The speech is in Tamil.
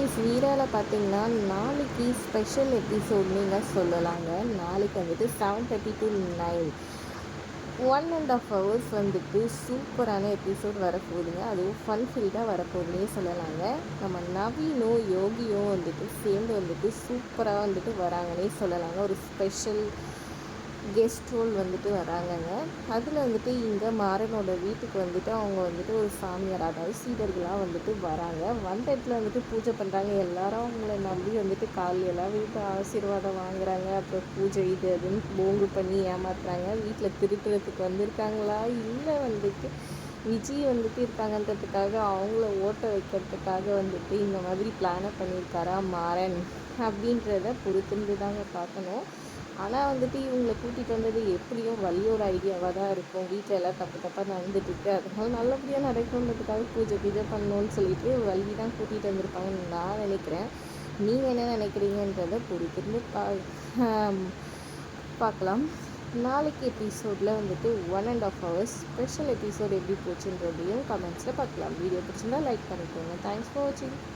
கைஸ் வீராவில் பார்த்தீங்கன்னா நாளைக்கு ஸ்பெஷல் எபிசோட்னு சொல்லலாங்க. நாளைக்கு வந்துட்டு seven thirty to nine one and half hours வந்துட்டு சூப்பரான எபிசோட் வரப்போகுதுங்க. அதுவும் ஃபன் ஃபீல்டாக வரப்போகுதுன்னே சொல்லலாங்க. நம்ம நவீனும் யோகியும் வந்துட்டு சேர்ந்து வந்துட்டு சூப்பராக வந்துட்டு வராங்கன்னே சொல்லலாங்க. ஒரு ஸ்பெஷல் கெஸ்ட் ரோல் வந்துட்டு வராங்கங்க. அதில் வந்துட்டு இங்கே மாறனோட வீட்டுக்கு வந்துட்டு அவங்க வந்துட்டு ஒரு சாமியார் அதாவது சீடர்களாக வந்துட்டு வராங்க. வந்த இடத்துல வந்துட்டு பூஜை பண்ணுறாங்க எல்லாரும் அவங்கள நம்பி வந்துட்டு காலையெல்லாம் வீட்டு ஆசீர்வாதம் வாங்குறாங்க. அப்புறம் பூஜை இது அதுன்னு போங்கு பண்ணி ஏமாத்துறாங்க. வீட்டில் திருட்டுறதுக்கு வந்திருக்காங்களா? இல்லை வந்துட்டு விஜய் வந்துட்டு இருக்காங்கன்றதுக்காக அவங்கள ஓட்ட வைக்கிறதுக்காக வந்துட்டு இந்த மாதிரி பிளானை பண்ணியிருக்காரா மாறன்? அப்படின்றத பொறுத்திருந்து தாங்க பார்க்கணும். ஆனால் வந்துட்டு இவங்களை கூட்டிகிட்டு வந்தது எப்படியும் வழியோட ஐடியாவாக தான் இருக்கும். வீட்டில் எல்லாம் தப்பு தப்பாக நடந்துட்டுருக்கு. அதனால நல்லபடியாக நடக்கணுன்றதுக்காக பூஜை பூஜை பண்ணணும்னு சொல்லிட்டு வழி தான் கூட்டிகிட்டு வந்திருப்பாங்கன்னு நான் நினைக்கிறேன். நீங்கள் என்ன நினைக்கிறீங்கன்றதை பொறுத்திருந்து பா பார்க்கலாம். நாளைக்கு எபிசோடில் வந்துட்டு one and half hours special episode எப்படி போச்சுன்றதையும் கமெண்ட்ஸில் பார்க்கலாம். வீடியோ பிடிச்சிருந்தா லைக் பண்ணிக்கோங்க. தேங்க்ஸ் ஃபார் வாட்சிங்